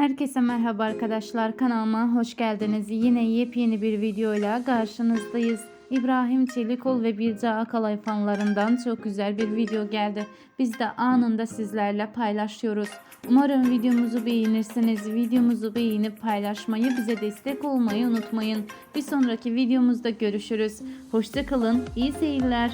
Herkese merhaba arkadaşlar kanalıma hoş geldiniz. Yine yepyeni bir videoyla karşınızdayız. İbrahim Çelikol ve Birce Akalay fanlarından çok güzel bir video geldi. Biz de anında sizlerle paylaşıyoruz. Umarım videomuzu beğenirsiniz. Videomuzu beğenip paylaşmayı, bize destek olmayı unutmayın. Bir sonraki videomuzda görüşürüz. Hoşçakalın, iyi seyirler.